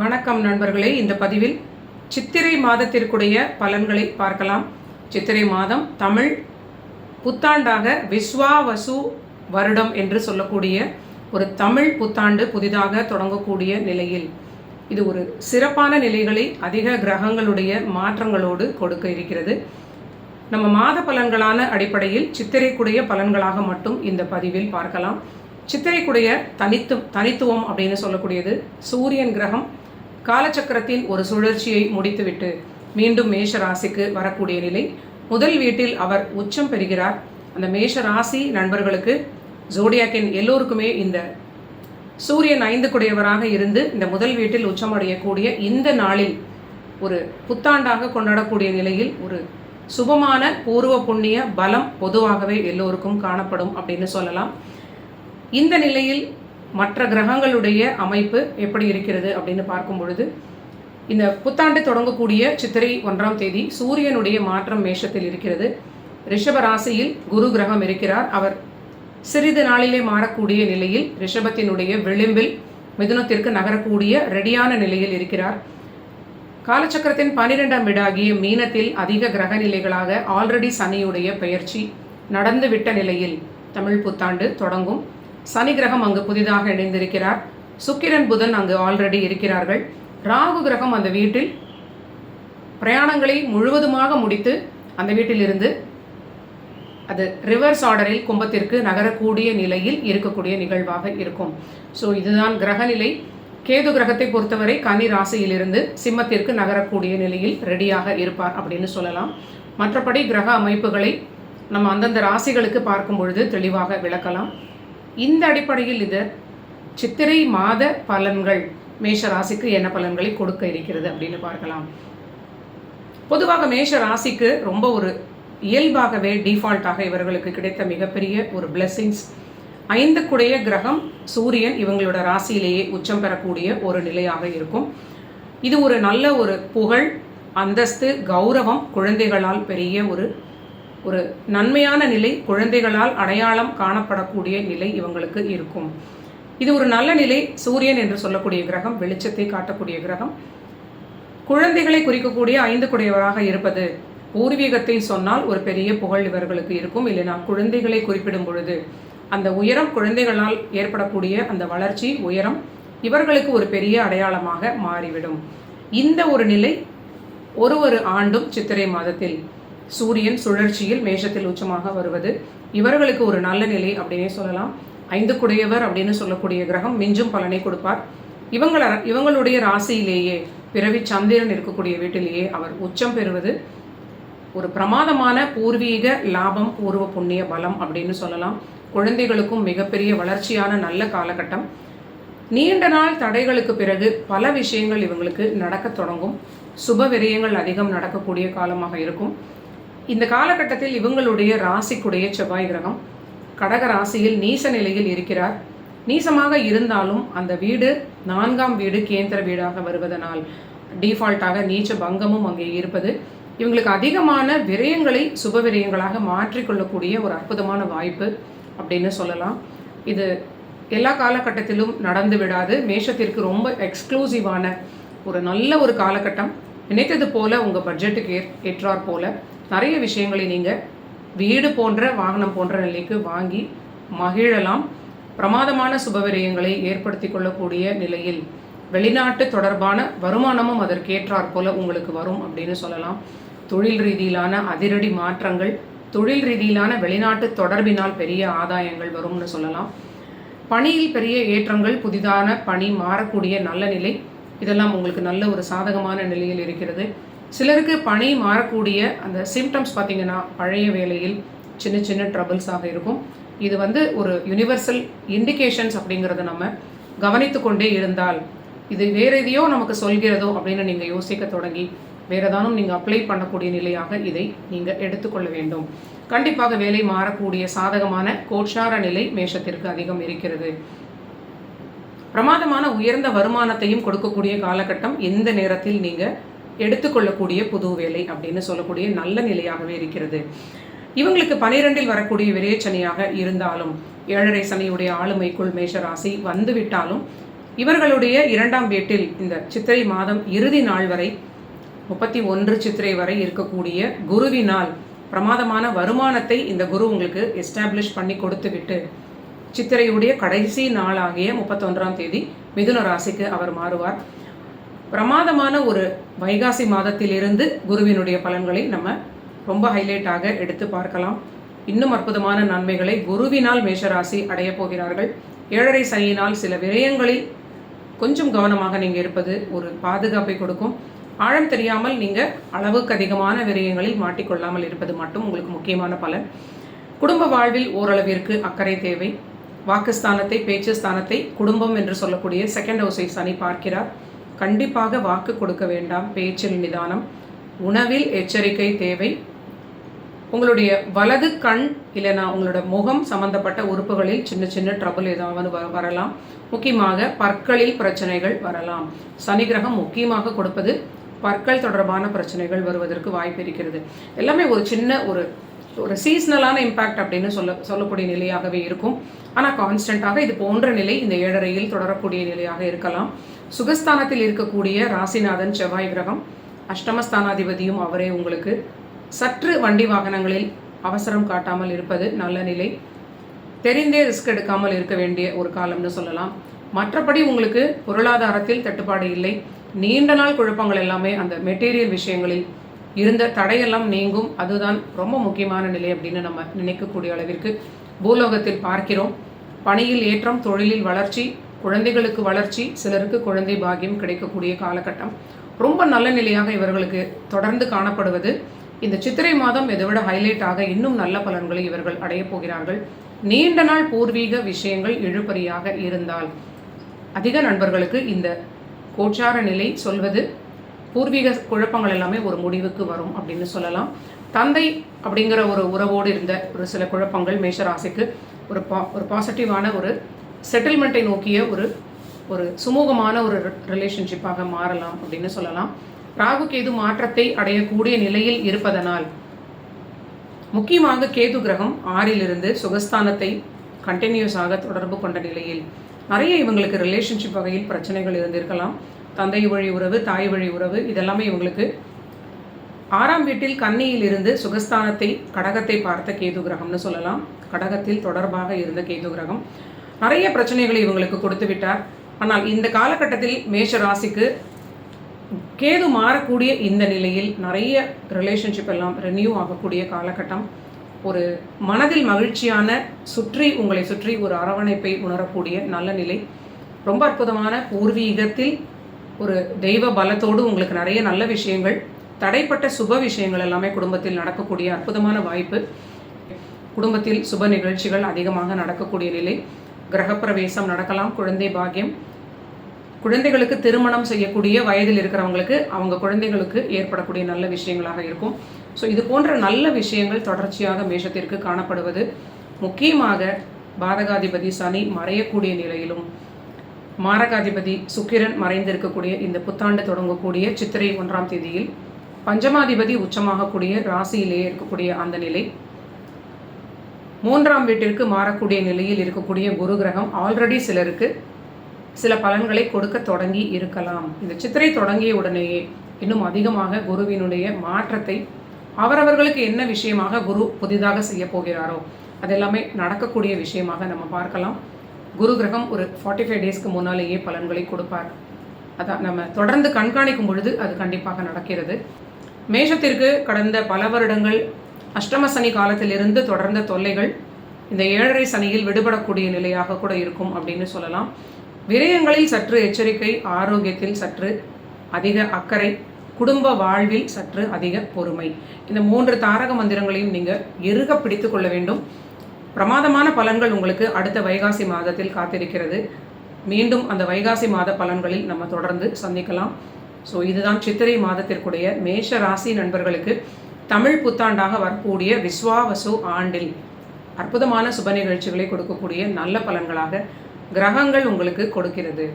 வணக்கம் நண்பர்களே. இந்த பதிவில் சித்திரை மாதத்திற்குடைய பலன்களை பார்க்கலாம். சித்திரை மாதம் தமிழ் புத்தாண்டாக விஸ்வாவசு வருடம் என்று சொல்லக்கூடிய ஒரு தமிழ் புத்தாண்டு புதிதாக தொடங்கக்கூடிய நிலையில் இது ஒரு சிறப்பான நிலைகளை அதிக கிரகங்களுடைய மாற்றங்களோடு கொடுக்க இருக்கிறது. நம்ம மாத பலன்களான அடிப்படையில் சித்திரைக்குடைய பலன்களாக மட்டும் இந்த பதிவில் பார்க்கலாம். சித்திரைக்குடைய தனித்து தனித்துவம் அப்படின்னு சொல்லக்கூடியது சூரியன் கிரகம் காலச்சக்கரத்தின் ஒரு சுழற்சியை முடித்துவிட்டு மீண்டும் மேஷ ராசிக்கு வரக்கூடிய நிலை. முதல் வீட்டில் அவர் உச்சம் பெறுகிறார். அந்த மேஷ ராசி நண்பர்களுக்கு ஜோடியாக்கின் எல்லோருக்குமே இந்த சூரியன் ஐந்து குடையவராக இருந்து இந்த முதல் வீட்டில் உச்சமடையக்கூடிய இந்த நாளில் ஒரு புத்தாண்டாக கொண்டாடக்கூடிய நிலையில் ஒரு சுபமான பூர்வ புண்ணிய பலம் பொதுவாகவே எல்லோருக்கும் காணப்படும் அப்படின்னு சொல்லலாம். இந்த நிலையில் மற்ற கிரகங்களுடைய அமைப்பு எப்படி இருக்கிறது அப்படின்னு பார்க்கும் பொழுது இந்த புத்தாண்டு தொடங்கக்கூடிய சித்திரை ஒன்றாம் தேதி சூரியனுடைய மாற்றம் மேஷத்தில் இருக்கிறது. ரிஷப ராசியில் குரு கிரகம் இருக்கிறார். அவர் சிறிது நாளிலே மாறக்கூடிய நிலையில் ரிஷபத்தினுடைய விளிம்பில் மிதுனத்திற்கு நகரக்கூடிய ரெடியான நிலையில் இருக்கிறார். காலச்சக்கரத்தின் பனிரெண்டாம் வீடாகிய மீனத்தில் அதிக கிரக நிலைகளாக ஆல்ரெடி சனியுடைய பெயர்ச்சி நடந்துவிட்ட நிலையில் தமிழ் புத்தாண்டு தொடங்கும். சனி கிரகம் அங்கு புதிதாக இணைந்திருக்கிறார். சுக்கிரன் புதன் அங்கு ஆல்ரெடி இருக்கிறார்கள். ராகு கிரகம் அந்த வீட்டில் பிரயாணங்களை முழுவதுமாக முடித்து அந்த வீட்டிலிருந்து அது ரிவர்ஸ் ஆர்டரில் கும்பத்திற்கு நகரக்கூடிய நிலையில் இருக்கக்கூடிய நிகழ்வாக இருக்கும். ஸோ இதுதான் கிரகநிலை. கேது கிரகத்தை பொறுத்தவரை கனி ராசியிலிருந்து சிம்மத்திற்கு நகரக்கூடிய நிலையில் ரெடியாக இருப்பார் அப்படின்னு சொல்லலாம். மற்றபடி கிரக அமைப்புகளை நம்ம அந்தந்த ராசிகளுக்கு பார்க்கும் பொழுது தெளிவாக விளக்கலாம். இந்த அடிப்படையில் இது சித்திரை மாத பலன்கள். மேஷ ராசிக்கு என்ன பலன்களை கொடுக்க இருக்கிறது அப்படின்னு பார்க்கலாம். பொதுவாக மேஷ ராசிக்கு ரொம்ப ஒரு இயல்பாகவே டிஃபால்ட்டாக இவர்களுக்கு கிடைத்த மிகப்பெரிய ஒரு பிளெஸ்ஸிங்ஸ் ஐந்து குடைய கிரகம் சூரியன் இவங்களோட ராசியிலேயே உச்சம் பெறக்கூடிய ஒரு நிலையாக இருக்கும். இது ஒரு நல்ல ஒரு புகழ் அந்தஸ்து கௌரவம் குழந்தைகளால் பெரிய ஒரு ஒரு நன்மையான நிலை குழந்தைகளால் அடையாளம் காணப்படக்கூடிய நிலை இவங்களுக்கு இருக்கும். இது ஒரு நல்ல நிலை சூரியன் என்று சொல்லக்கூடிய கிரகம் வெளிச்சத்தை காட்டக்கூடிய கிரகம். குழந்தைகளை குறிக்கக்கூடிய ஐந்து குடையவராக இருப்பது பூர்வீகத்தை சொன்னால் ஒரு பெரிய புகழ் இவர்களுக்கு இருக்கும். இல்லைனா குழந்தைகளை குறிப்பிடும் பொழுது அந்த உயரம் குழந்தைகளால் ஏற்படக்கூடிய அந்த வளர்ச்சி உயரம் இவர்களுக்கு ஒரு பெரிய அடையாளமாக மாறிவிடும். இந்த ஒரு நிலை ஒரு ஒரு ஆண்டும் சித்திரை மாதத்தில் சூரியன் சுழற்சியில் மேஷத்தில் உச்சமாக வருவது. இவர்களுக்கு ஒரு நல்ல நிலை அப்படின்னே சொல்லலாம். ஐந்து குடையவர் அப்படின்னு சொல்லக்கூடிய கிரகம் மிஞ்சும் பலனை கொடுப்பார். இவங்கள இவங்களுடைய ராசியிலேயே பிறவி சந்திரன் இருக்கக்கூடிய வீட்டிலேயே அவர் உச்சம் பெறுவது. ஒரு பிரமாதமான பூர்வீக லாபம் பூர்வ புண்ணிய பலம் அப்படின்னு சொல்லலாம். குழந்தைகளுக்கும் மிகப்பெரிய வளர்ச்சியான நல்ல காலகட்டம். நீண்ட நாள் தடைகளுக்கு பிறகு பல விஷயங்கள் இவங்களுக்கு நடக்க தொடங்கும். சுப விரயங்கள் அதிகம் நடக்கக்கூடிய காலமாக இருக்கும். இந்த காலகட்டத்தில் இவங்களுடைய ராசிக்குடைய செவ்வாய் கிரகம் கடக ராசியில் நீச நிலையில் இருக்கிறார். நீசமாக இருந்தாலும் அந்த வீடு நான்காம் வீடு கேந்திர வீடாக வருவதனால் டிஃபால்ட்டாக நீச்ச பங்கமும் அங்கே இருப்பது இவங்களுக்கு அதிகமான விரயங்களை சுப விரயங்களாக மாற்றிக்கொள்ளக்கூடிய ஒரு அற்புதமான வாய்ப்பு அப்படின்னு சொல்லலாம். இது எல்லா காலகட்டத்திலும் நடந்து விடாது. மேஷத்திற்கு ரொம்ப எக்ஸ்க்ளூசிவான ஒரு நல்ல ஒரு காலகட்டம். நினைத்தது போல உங்கள் பட்ஜெட்டுக்கு ஏற் ஏற்றார் போல. நிறைய விஷயங்களை நீங்கள் வீடு போன்ற வாகனம் போன்ற நிலைக்கு வாங்கி மகிழலாம். பிரமாதமான சுபவிரயங்களை ஏற்படுத்தி கொள்ளக்கூடிய நிலையில் வெளிநாட்டு தொடர்பான வருமானமும் அதற்கேற்றாற் போல உங்களுக்கு வரும் அப்படின்னு சொல்லலாம். தொழில் ரீதியிலான அதிரடி மாற்றங்கள் தொழில் ரீதியிலான வெளிநாட்டு தொடர்பினால் பெரிய ஆதாயங்கள் வரும்னு சொல்லலாம். பணியில் பெரிய ஏற்றங்கள் புதிதான பணி மாறக்கூடிய நல்ல நிலை. இதெல்லாம் உங்களுக்கு நல்ல ஒரு சாதகமான நிலையில் இருக்கிறது. சிலருக்கு பணி மாறக்கூடிய அந்த சிம்டம்ஸ் பார்த்தீங்கன்னா பழைய வேலையில் சின்ன சின்ன ட்ரபிள்ஸாக இருக்கும். இது வந்து ஒரு யுனிவர்சல் இண்டிகேஷன்ஸ் அப்படிங்கிறத நம்ம கவனித்து கொண்டே இருந்தால் இது வேற எதையோ நமக்கு சொல்கிறதோ அப்படின்னு நீங்கள் யோசிக்க தொடங்கி வேற ஏதானும் நீங்கள் அப்ளை பண்ணக்கூடிய நிலையாக இதை நீங்கள் எடுத்துக்கொள்ள வேண்டும். கண்டிப்பாக வேலை மாறக்கூடிய சாதகமான கோட்சார நிலை மேஷத்திற்கு அதிகம் இருக்கிறது. பிரமாதமான உயர்ந்த வருமானத்தையும் கொடுக்கக்கூடிய காலகட்டம் எந்த நேரத்தில் நீங்கள் எடுத்துக்கொள்ளக்கூடிய புது வேலை அப்படின்னு சொல்லக்கூடிய நல்ல நிலையாகவே இருக்கிறது. இவங்களுக்கு பனிரெண்டில் வரக்கூடிய விரயச்சனியாக இருந்தாலும் ஏழரை சனியுடைய ஆளுமைக்குள் மேஷராசி வந்துவிட்டாலும் இவர்களுடைய இரண்டாம் வீட்டில் இந்த சித்திரை மாதம் இறுதி நாள் வரை முப்பத்தி ஒன்று சித்திரை வரை இருக்கக்கூடிய குருவினால் பிரமாதமான வருமானத்தை இந்த குரு உங்களுக்கு எஸ்டாப்ளிஷ் பண்ணி கொடுத்து விட்டு சித்திரையுடைய கடைசி நாளாகிய முப்பத்தொன்றாம் தேதி மிதுன ராசிக்கு அவர் மாறுவார். பிரமாதமான ஒரு வைகாசி மாதத்திலிருந்து குருவினுடைய பலன்களை நம்ம ரொம்ப ஹைலைட்டாக எடுத்து பார்க்கலாம். இன்னும் அற்புதமான நன்மைகளை குருவினால் மேஷராசி அடையப் போகிறார்கள். ஏழரை சனியினால் சில விரயங்களில் கொஞ்சம் கவனமாக நீங்கள் இருப்பது ஒரு பாதுகாப்பை கொடுக்கும். ஆழம் தெரியாமல் நீங்கள் அளவுக்கு அதிகமான விரயங்களில் மாட்டிக்கொள்ளாமல் இருப்பது மட்டும் உங்களுக்கு முக்கியமான பலன். குடும்ப வாழ்வில் ஓரளவிற்கு அக்கறை தேவை. வாக்குஸ்தானத்தை பேச்சு ஸ்தானத்தை குடும்பம் என்று சொல்லக்கூடிய செகண்ட் ஹவுஸை சனி பார்க்கிறார். கண்டிப்பாக வாக்கு கொடுக்க வேண்டாம். பேச்சில் நிதானம். உணவில் எச்சரிக்கை தேவை. உங்களுடைய வலது கண் இல்லைனா உங்களோட முகம் சம்பந்தப்பட்ட உறுப்புகளில் சின்ன சின்ன ட்ரபிள் ஏதாவது வ வரலாம். முக்கியமாக பற்களில் பிரச்சனைகள் வரலாம். சனி கிரகம் முக்கியமாக கொடுப்பது பற்கள் தொடர்பான பிரச்சனைகள் வருவதற்கு வாய்ப்பு இருக்கிறது. எல்லாமே ஒரு சின்ன ஒரு ஒரு சீஸ்னலான இம்பேக்ட் அப்படின்னு சொல்ல சொல்லக்கூடிய நிலையாகவே இருக்கும். ஆனால் கான்ஸ்டண்ட்டாக இது போன்ற நிலை இந்த ஏழரையில் தொடரக்கூடிய நிலையாக இருக்கலாம். சுகஸ்தானத்தில் இருக்கக்கூடிய ராசிநாதன் செவ்வாய் கிரகம் அஷ்டமஸ்தானாதிபதியும் அவரே உங்களுக்கு. சற்று வண்டி வாகனங்களில் அவசரம் காட்டாமல் இருப்பது நல்ல நிலை. தெரிந்தே ரிஸ்க் எடுக்காமல் இருக்க வேண்டிய ஒரு காலம்னு சொல்லலாம். மற்றபடி உங்களுக்கு பொருளாதாரத்தில் தட்டுப்பாடு இல்லை. நீண்ட நாள் குழப்பங்கள் எல்லாமே அந்த மெட்டீரியல் விஷயங்களில் இருந்த தடையெல்லாம் நீங்கும். அதுதான் ரொம்ப முக்கியமான நிலை அப்படின்னு நம்ம நினைக்கக்கூடிய அளவிற்கு பூலோகத்தில் பார்க்கிறோம். பணியில் ஏற்றம் தொழிலில் வளர்ச்சி குழந்தைகளுக்கு வளர்ச்சி சிலருக்கு குழந்தை பாக்கியம் கிடைக்கக்கூடிய காலகட்டம். ரொம்ப நல்ல நிலையாக இவர்களுக்கு தொடர்ந்து காணப்படுவது. இந்த சித்திரை மாதம் இதைவிட ஹைலைட் ஆக இன்னும் நல்ல பலன்களை இவர்கள் அடையப் போகிறார்கள். நீண்ட நாள் பூர்வீக விஷயங்கள் இழுபறியாக இருந்தால் அதிக நண்பர்களுக்கு இந்த கோச்சார நிலை சொல்வது பூர்வீக குழப்பங்கள் எல்லாமே ஒரு முடிவுக்கு வரும் அப்படின்னு சொல்லலாம். தந்தை அப்படிங்கிற ஒரு உறவோடு இருந்த ஒரு சில குழப்பங்கள் மேஷராசிக்கு ஒரு பா ஒரு பாசிட்டிவான ஒரு செட்டில்மெண்ட்டை நோக்கிய ஒரு ஒரு சுமூகமான ஒரு ரிலேஷன்ஷிப்பாக மாறலாம் அப்படின்னு சொல்லலாம். ராகு கேது மாற்றத்தை அடையக்கூடிய நிலையில் இருப்பதனால் முக்கியமாக கேது கிரகம் ஆறிலிருந்து சுகஸ்தானத்தை கண்டினியூஸாக தொடர்பு கொண்ட நிலையில் நிறைய இவங்களுக்கு ரிலேஷன்ஷிப் வகையில் பிரச்சனைகள் இருந்திருக்கலாம். தந்தை வழி உறவு தாய் வழி உறவு இதெல்லாமே இவங்களுக்கு ஆறாம் வீட்டில் கன்னியில் இருந்து சுகஸ்தானத்தை கடகத்தை பார்த்த கேது கிரகம்னு சொல்லலாம். கடகத்தில் தொடர்பாக இருந்த கேது கிரகம். நிறைய பிரச்சனைகளை இவங்களுக்கு கொடுத்து விட்டார். ஆனால் இந்த காலகட்டத்தில் மேஷ ராசிக்கு கேது மாறக்கூடிய இந்த நிலையில் நிறைய ரிலேஷன்ஷிப் எல்லாம் ரெனியூ ஆகக்கூடிய காலகட்டம். ஒரு மனதில் மகிழ்ச்சியான சுற்றி உங்களை சுற்றி ஒரு அரவணைப்பை உணரக்கூடிய நல்ல நிலை. ரொம்ப அற்புதமான பூர்வீகத்தில் ஒரு தெய்வ பலத்தோடு உங்களுக்கு நிறைய நல்ல விஷயங்கள் தடைப்பட்ட சுப விஷயங்கள் எல்லாமே குடும்பத்தில் நடக்கக்கூடிய அற்புதமான வாய்ப்பு. குடும்பத்தில் சுப நிகழ்ச்சிகள் அதிகமாக நடக்கக்கூடிய நிலை. கிரகப்பிரவேசம் நடக்கலாம் குழந்தை பாக்கியம். குழந்தைகளுக்கு திருமணம் செய்யக்கூடிய வயதில் இருக்கிறவங்களுக்கு அவங்க குழந்தைகளுக்கு ஏற்படக்கூடிய நல்ல விஷயங்களாக இருக்கும். ஸோ இது போன்ற நல்ல விஷயங்கள் தொடர்ச்சியாக மேஷத்திற்கு காணப்படுவது. முக்கியமாக பாதகாதிபதி சனி மறையக்கூடிய நிலையிலும் மாரகாதிபதி சுக்கிரன் மறைந்திருக்கக்கூடிய இந்த புத்தாண்டு தொடங்கக்கூடிய சித்திரை ஒன்றாம் தேதியில் பஞ்சமாதிபதி உச்சமாகக்கூடிய ராசியிலேயே இருக்கக்கூடிய அந்த நிலை. மூன்றாம் வீட்டிற்கு மாறக்கூடிய நிலையில் இருக்கக்கூடிய குரு கிரகம் ஆல்ரெடி சிலருக்கு சில பலன்களை கொடுக்க தொடங்கி இருக்கலாம். இந்த சித்திரை தொடங்கிய உடனேயே இன்னும் அதிகமாக குருவினுடைய மாற்றத்தை அவரவர்களுக்கு என்ன விஷயமாக குரு புதிதாக செய்ய போகிறாரோ அதெல்லாமே நடக்கக்கூடிய விஷயமாக நம்ம பார்க்கலாம். குரு கிரகம் ஒரு ஃபார்ட்டி ஃபைவ் டேஸ்க்கு முன்னாலேயே பலன்களை கொடுப்பார். அதான் நம்ம தொடர்ந்து கண்காணிக்கும் பொழுது அது கண்டிப்பாக நடக்கிறது. மேஷத்திற்கு கடந்த பல வருடங்கள் அஷ்டம சனி காலத்திலிருந்து தொடர்ந்த தொல்லைகள் இந்த ஏழரை சனியில் விடுபடக்கூடிய நிலையாக கூட இருக்கும் அப்படின்னு சொல்லலாம். விரயங்களில் சற்று எச்சரிக்கை ஆரோக்கியத்தில் சற்று அதிக அக்கறை குடும்ப வாழ்வில் சற்று அதிக பொறுமை. இந்த மூன்று தாரக மந்திரங்களையும் நீங்கள் எருக பிடித்து கொள்ள வேண்டும். பிரமாதமான பலன்கள் உங்களுக்கு அடுத்த வைகாசி மாதத்தில் காத்திருக்கிறது. மீண்டும் அந்த வைகாசி மாத பலன்களில் நம்ம தொடர்ந்து சந்திக்கலாம். ஸோ இதுதான் சித்திரை மாதத்திற்குடைய மேஷ ராசி நண்பர்களுக்கு தமிழ் புத்தாண்டாக வரக்கூடிய விஸ்வாவசு ஆண்டில் அற்புதமான சுப நிகழ்ச்சிகளை கொடுக்கக்கூடிய நல்ல பலன்களாக கிரகங்கள் உங்களுக்கு கொடுக்கிறது.